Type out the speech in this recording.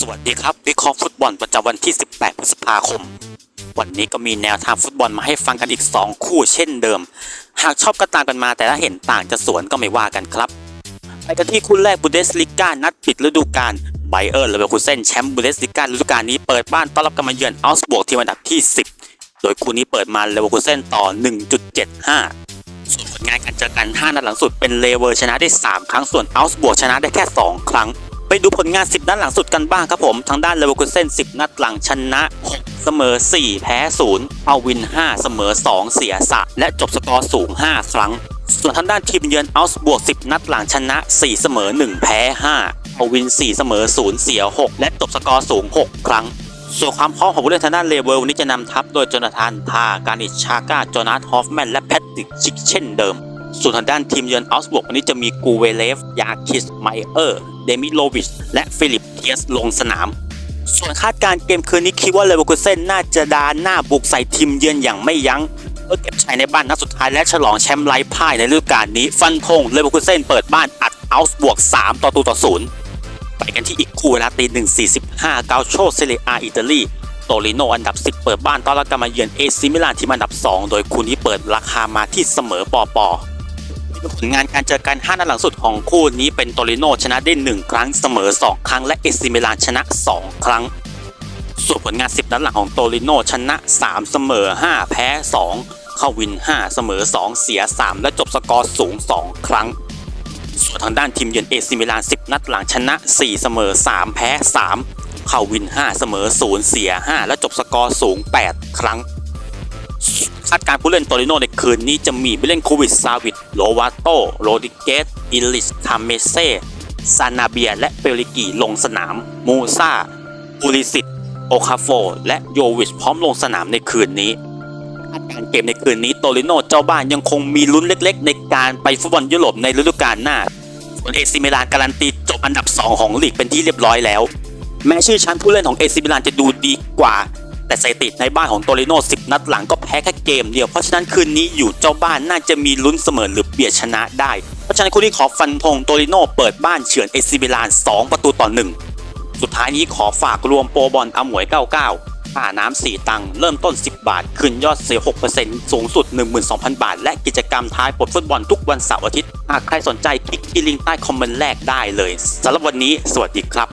สวัสดีครับวิเคราะห์ฟุตบอลประจำวันที่ 18 พฤษภาคม วันนี้ก็มีแนวทางฟุตบอลมาให้ฟังกันอีก 2 คู่เช่นเดิม หากชอบก็ตามกันมาแต่ถ้าเห็นต่างจะสวนก็ไม่ว่ากันครับไปกันที่คู่แรกบูเดสลิก้านัดปิดฤดูกาลไบเออร์เลเวอร์คูเซนแชมป์บูเดสลิก้าฤดูกาลนี้เปิดบ้านต้อนรับการมาเยือนอัลสบวกทีมอันดับที่ 10 โดยคู่นี้เปิดมาเลเวอร์คูเซนต่อ 1.75 ส่วนผลงานการเจอกัน 5 นัดหลังสุดเป็นเลเวอร์ชนะได้ 3 ครั้งส่วนอัลส์บวกชนะได้แค่ 2 ครั้ง ไปดูผลงาน 10 นัดหลังสุดกันบ้างครับผม ทางด้านเลเวอร์คูเซน10 นัดหลังชนะ6เสมอ 4 แพ้ 0 เอาวิน 5 เสมอ 2 เสียสะ และจบสกอร์สูง 5 ครั้ง ส่วนทางด้านทีมเยือนอัลส์บวก 10 นัดหลังชนะ 4 เสมอ 1 แพ้ 5 เอาวิน 4 เสมอ 0 เสีย 6 และจบสกอร์สูง 6 ครั้งส่วนความพร้อมของผู้เล่นทางด้านเลเวลวันนี้จะนำทัพโดยโจนาธานทาการิชชาก้าโจนาธฮอฟแมนและแพทริกชิกเช่นเดิม ส่วนทางด้านทีมเยือนอัลส์บวกวันนี้จะมีกูเวเลฟ ยาคิส ไมเออร์ เดมิโลวิช และฟิลิปเทียสลงสนาม ส่วนคาดการ์เกมคืนนี้คิดว่าเลเวอร์คูเซนน่าจะดานหน้าบุกใส่ทีมเยือนอย่างไม่ยั้งเพื่อเก็บชัยในบ้านนัดสุดท้ายและฉลองแชมป์ไร้พ่ายในฤดูกาลนี้ ฟันธงเลเวอร์คูเซนเปิดบ้านอัดอัลส์บวก 3 ต่อตูต่อศูนย์ไปกันที่อีกคู่เวลาตีหนึ่งสี่สิบห้าเกาโชเซเรียอาอิตาลีโตลิโนอันดับ 10 เปิดบ้านต้อนรับการมาเยือนเอซิมิลานทีมอันดับ 2 โดยคู่นี้เปิดราคามาที่เสมอปอปอ ผลงานการเจอกัน 5 นัดหลังสุดของคู่นี้เป็นโตริโนชนะได้ 1 ครั้งเสมอ 2 ครั้งและเอซิมิลานชนะ 2 ครั้ง ส่วนผลงาน 10 นัดหลังของโตริโนชนะ 3 เสมอ 5 แพ้ 2 เข้าวิน 5 เสมอ 2 เสีย 3 และจบสกอร์สูง 2 ครั้ง ส่วนทางด้านทีมเยือนเอซิมิลาน 10 นัดหลังชนะ 4 เสมอ 3 แพ้ 3 เข้าวิน 5 เสมอ 0 เสีย 5 และจบสกอร์สูง 8 ครั้งคาดการ์ผู้เล่นโตริโนในคืนนี้จะมีผู้เล่นโควิดซาวิต โลวาโตโรดิเกสอิลิสคาเมเซซานาเบีย และเปริกีลงสนาม มูซาปูริสิตโอคาโฟ และโยวิชพร้อมลงสนามในคืนนี้คาดการเกมในคืนนี้โตริโนเจ้าบ้านยังคงมีลุ้นเล็กๆ ในการไปฟุตบอลยุโรปในฤดูกาลหน้า ส่วนเอซิมิลานการันตีจบอันดับ 2 ของลีกเป็นที่เรียบร้อยแล้ว แม้ชื่อชั้นผู้เล่นของเอซิมิลานจะดูดีกว่า แต่สถิติในบ้านของโตริโน่10 นัดหลังก็แพ้แค่เกมเดียว เพราะฉะนั้นคืนนี้อยู่เจ้าบ้านน่าจะมีลุ้นเสมอหรือเบียดชนะได้ เพราะฉะนั้นคู่นี้ขอฟันธงโตริโน่เปิดบ้านเฉือนเอซิมิลาน 2 ประตูต่อ 1 สุดท้ายนี้ขอฝากรวมโปรบอลอมวย 99ค่าน้ำ 4 ตังค์เริ่มต้น 10 บาทคืนยอดเสีย6%สูงสุด 12,000 บาท และกิจกรรมท้ายปลดฟุตบอลทุกวันเสาร์อาทิตย์หากใครสนใจคลิกที่ลิงก์ใต้คอมเมนต์แรกได้เลยสำหรับวันนี้ สวัสดีครับ